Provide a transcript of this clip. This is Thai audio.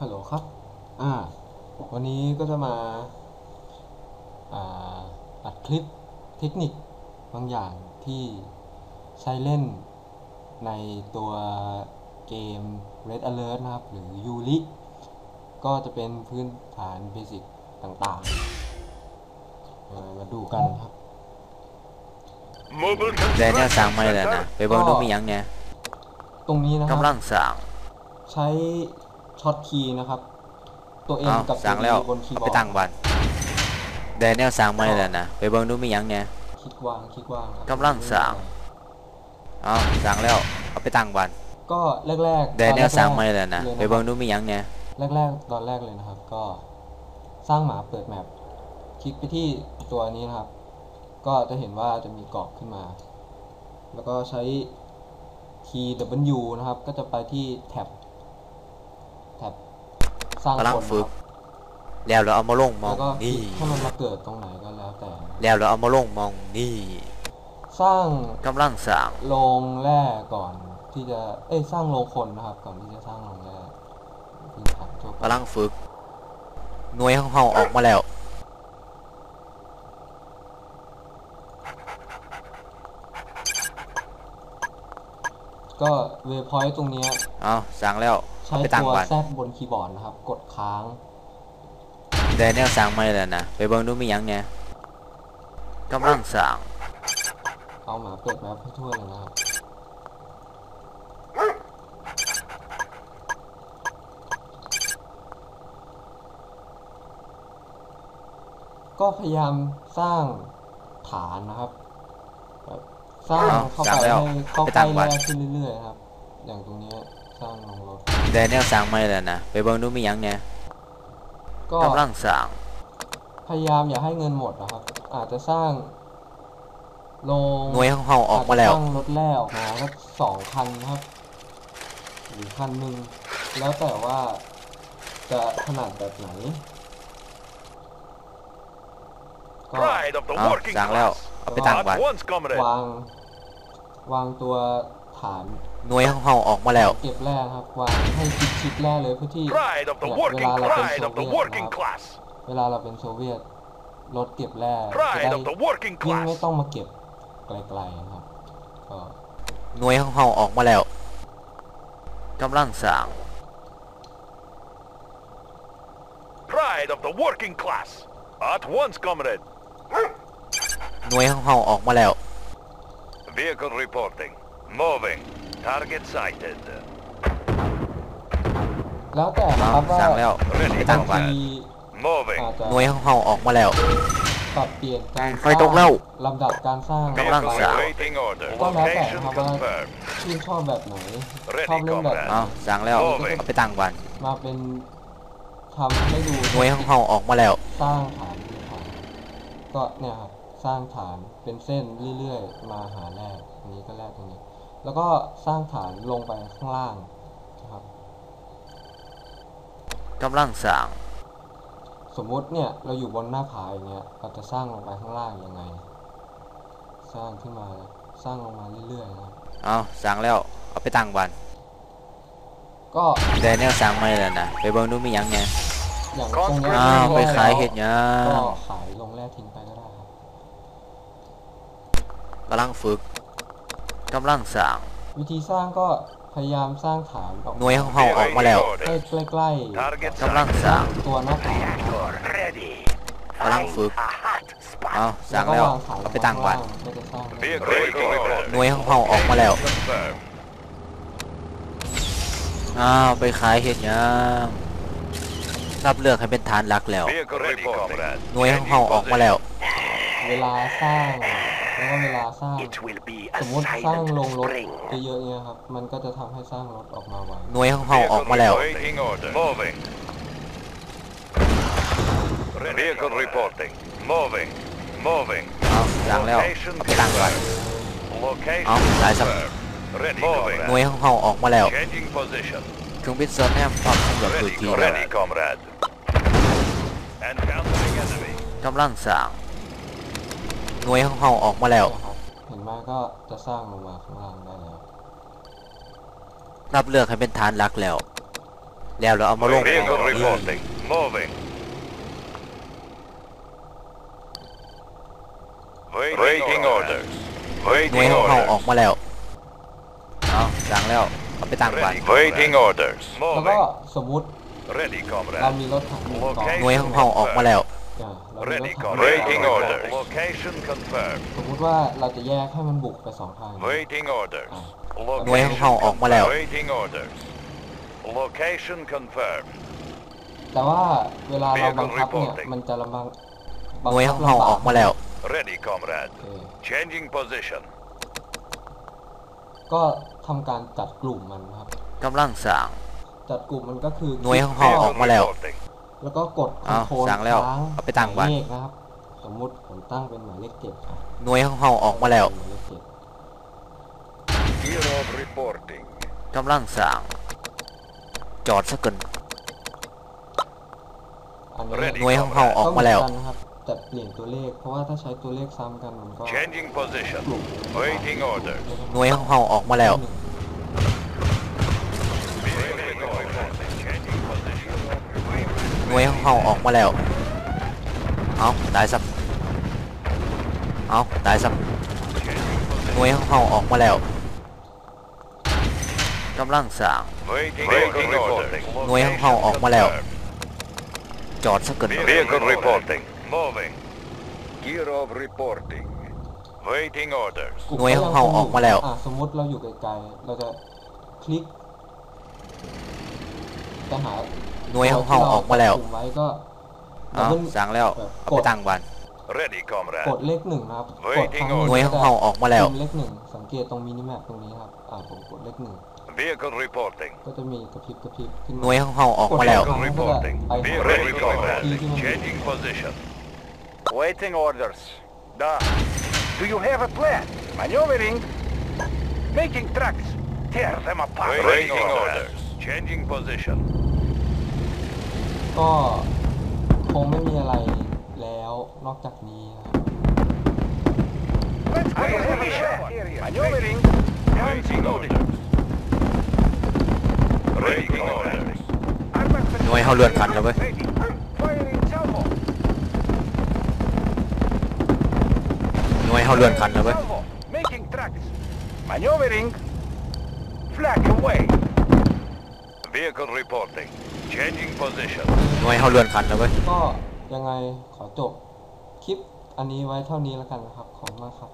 ฮัลโหลครับ อ่า วันนี้ก็จะมาอ่าอัดคลิปเทคนิคบางอย่างที่ใช้เล่นในตัวเกม Red Alert นะครับ หรือ Yuri ก็จะเป็นพื้นฐานเบสิกต่างๆอ่ามาดูกันครับ Mobile แต่เนี่ย construction สั่งไม่แล้วนะ center. ไปเบิ่งดูมีหยังเนี่ย ตรงนี้นะครับกำลังสั่งใช้ ช็อตคีย์นะครับ ตัวเองเอากับสั่งแล้วบนคีย์เอาบอไปร์ดตั้งบันแต่เนี่ยสั่งไม่แล้วนะไปเบิ่งดูมีหยังเนี่ย คลิกวางคลิกวางครับกำลังสั่งเอาสั่งแล้วเอาไปตั้งบันก็แรกๆแต่เนี่ยตอแรกๆสั่งไม่แล้วนะลยไปเบิ่งดูมีหยังเนี่ยแรกๆตอนแรกเลยนะครับ ก็สร้างหมาเปิดแมปคลิกไปที่ตัวนี้นะครับ ก็จะเห็นว่าจะมีกรอบขึ้นมา แล้วก็ใช้คีย์ W นะครับ ก็จะไปที่แท็บ แท็บสร้างกำลังคนนะฝึคกรับแล้วเราเอามาลงมอแล้งวก็คลินี่กให้มันมาเกิดตรงไหนก็แล้วแต่ แล้วเราเอามาลงมองนี่สร้างกำลังสั่งโรงแร่ก่อนที่จะ เอ้ยสร้างโรงคนนะครับ ก่อนที่จะสร้างโรงแร่พื้นฐานทั่วไปกำลังฝึก หน่วยของเฮาออกมาแล้ว ก็เวพอยต์ตรงเนี้ย เอาสั่งแล้ว ใช้เอาไปตั้งตัวบัน แซดบนคีย์บอร์ดนะครับ กดค้างแต่เนี่ยสั่งไม่แล้วนะไปเบิ่งดูมีหยังเนี่ยกำลังสั่งเอาหมาเปิดแมปให้ทั่วเลยนะครับ ก็พยายามสร้างฐานนะครับแบบสร้างเอาเข้าสั่ไปงแล้วให้เข้าไปใกตั้ล้งบัแร่ตรขึ้นเรื่อยๆนะครับ อย่างตรงเนี้ยสร้างลงรถ แต่เนี่ยสั่งไม่แล้วนะไปเบิ่งดูมีหยังเนี่ยก็กำลังสั่งพยายามอย่าให้เงินหมดนะครับ อาจจะสร้างโรงหน่วยของเฮาออกมาแล้วจจะสร้างรถแล่ออกมาสักสองคันนะครับ หรือคันหนึ่งแล้วแต่ว่าจะขนาดแบบไหน ก็ Pride of the เอา working สั่งแล้ว class. เอาไปตั้งบัน At once, comrade. วาง วางตัวฐาน หน่วยของเฮาออกมาแล้ว เก็บแร่ครับวางให้ชิดชิดๆแร่เลยเพื่อที่ Pride of the เนี่ยเว working ลาเราเป็น pride โซ of the เวียตนะ working ครับ class. เวลาเราเป็นโซเวียตรถเก็บแร่จะ Pride ได้ of the working ยิ่งไม่ class. ต้องมาเก็บไกลๆนะครับก็หน่วยของเฮาออกมาแล้วกำลังสั่ง Pride of the working class. At once, comrade. หน่วยของเฮาออกมาแล้ว Vehicle reporting. Moving. Target sighted. แล้วแต่นะเอาครับว่าสั่งแล้ว Ready ไปตั้งบางบันที Moving. อาจจะหน่วยของเฮาออกมาแล้ว ปรับเปลี่ยนการไฟตกแล้ว ลำดับการสร้างกำลัง Vehicle สั่ง awaiting order. ก็แล้วแต่ Location ครับว่า confirmed. ชื่นชอบแบบไหน Ready, ชอบเล่นแบบไหนเอาสั่งแล้ว Moving เอาไปตั้งบันมาเป็นทำให้ดูหน่วยของเฮาออกมาแล้ว สร้างฐานฐานก็เนี่ยครับสร้างฐานเป็นเส้นเรื่อยๆ มาหาแร่อันนี้ก็แร่ตรงนี้ แล้วก็สร้างฐานลงไปข้างล่างนะครับกำลังสั่งสมมุติเนี่ยเราอยู่บนหน้าผาอย่างเงี้ยเราจะสร้างลงไปข้างล่างยังไง สร้างขึ้นมาสร้างลงมาเรื่อยๆนะครับเอาสั่งแล้วเอาไปตั้งบันก็แต่เนี่ยสั่งไม่แล้วนะไปเบิ่งดูมีหยังเนี่ยอย่างตรงเนี้ยอ้าวไปแร่ขายเห็ดหยัก็งขายลงแร่ทิ้งไปก็ได้ครับกำลังฝึก กำลังสั่งวิธีสร้างก็พยายามสร้างฐานออกหน่วยของเฮาออกมาแล้วให้ใกล้ Target กำลัง sighted. สั่งๆตัวหน้าผานะครับ Ready. กำลังฝึกเอาสั่งก็แล้ววางฐานลเอางไปตั้งบันข้าล่าก็จะสร้างได้ Vehicle awaiting order. หน่วยของเฮาออกมาแล้ว Confirmed. อ้าวไปขายเห็ดหยังรับเลือกให้เป็นฐานหลักแล้ว Vehicle ready, comrade. หน่วยของเฮาออกมาแล้ว เวลาสร้าง แล้วก็เวลาสร้าง It will be ส a มมติสร้างลง silent รถ spring. เยอะๆเนี่ยครับ มันก็จะทำให้สร้างรถออกมาไวหน่วยของเฮาออกมาแล้ว Awaiting order. Moving. Vehicle reporting. Moving. Moving. เอาสั่งแล้ว Location เอาไปตั้งบัน confirmed. Location เอาสายสับ confirmed. Ready, comrade. หน่วยของเฮาออกมาแล้ว Changing position. เครื่องบินเซอร์แนมพร้อมสำรวจพื้น Ready, ที่ ready, comrade. Encountering enemy. กำลังสั่ง หน่วยของเฮาออกมาแล้วนะครับเห็นไหมก็จะสร้างลงมาข้างล่างได้แล้ว รับเลือกให้เป็นฐานหลักแล้ว แล้วเราเอามาลง Vehicle เอา reporting. Moving. Waiting orders. หน่วย Waiting ของเขาออก orders. มาแล้วเอาสั่งแล้วเอาไปตั้งบ้าน Waiting orders. แล้วก็ Moving. สมมุติ Ready, เรา comrade. มีรถถังหนึ่งกอง Location หน่วยของเขาออกมาแล้วอ่าเรามีรถ Ready, ถัง comrade. Waiting orders. Location confirmed. สมมุติว่าเราจะแยกให้มันบุกไปสองทาง Waiting orders. หน่วยของเขาออกมาแล้ว Waiting orders. Location confirmed. แต่ว่าเวลาเราบังคับเนี่ย Vehicle reporting มันจะลำบากหน่วยของเขาออกมาแล้ว Ready, comrade. โอเค Changing position. ก็ทำการจัดกลุ่มมันนะครับกำลังสั่งจัดกลุ่มมันก็คือหน่วยของเขาออกมาแล้ว reporting. แล้วก็กดคออ้านวโทรลสั่งแล้วค้างเอาไปตั้งไว้หมายเลขนะครับ สมมุติผมตั้งเป็นหมายเลขเจ็ดอะหน่วยของเขาออกมาแล้วหมายเลขเจ็ด Gear of reporting. กำลังสั่งจอดสักก่อนอันนี้ Ready หน่วยของเขาออกมาแล้วก็เหนกันนะครับแต่เปลี่ยนตัวเลขเพราะว่าถ้าใช้ตัวเลขซ้ำกันมันก็ Changing position. กลุ่ม Waiting orders. หน่วยของเขาออกมาแล้ว Vehicle reporting. Changing position. หน่วยของเขาออกมาแล้ว เอาตายสักเอาตายสัก Changing หน่วย position. ของเขาออกมาแล้วกำลังสั่ง Waiting Waiting orders. หน่วยของเขาออกมาแล้ว จอดสักก่อน Vehicle reporting. Moving. Gear of reporting. Waiting orders. กลุ่มหน่วยของเขาออกมาแล้วอะสมมุติเราอยู่ไกลๆ เราจะคลิกจะหา หน่วยของเขาออกมาแล้วกลุ่มไว้ก็เอาดับเบิลสั่งแล้วเอาไปตั้งบ้าน Ready, ก comrade. ดเลขหนึ่งนะครับกด Waiting ครั้งหน่วยของเขาออกมาแล้วพิมพ์เลขหนึ่งสังเกตตรงมินิแมปตรงนี้ครับอ่าผมกดเลขหนึ่ง Vehicle reporting. ก็จะมีกระพริบกระพริบขึ้นหน่วยของเขาออกมาแล้ว Vehicle reporting. Vehicle Vehicle reporting. reporting. Changing position. Waiting orders. Done. Do you have a plan? Maneuvering. Making tracks. Tear them apart. Waiting orders. Changing position. ก็คงไม่มีอะไรแล้วนอกจากนี้นะครับ Let's go. Maneuvering. Waiting orders. Waiting orders. หน่วยเขาเลื่อนคันแล้วเว้ย Firing salvo. หน่วยเขาเลื่อนคันแล้วเว้ย Salvo. Making tracks. Maneuvering. Flag away. Vehicle reporting. Changing position. หน่วยเขาเลื่อนคันแล้วเว้ย ก็ยังไงขอจบคลิปอันนี้ไว้เท่านี้แล้วกันนะครับ ขอบคุณมากครับ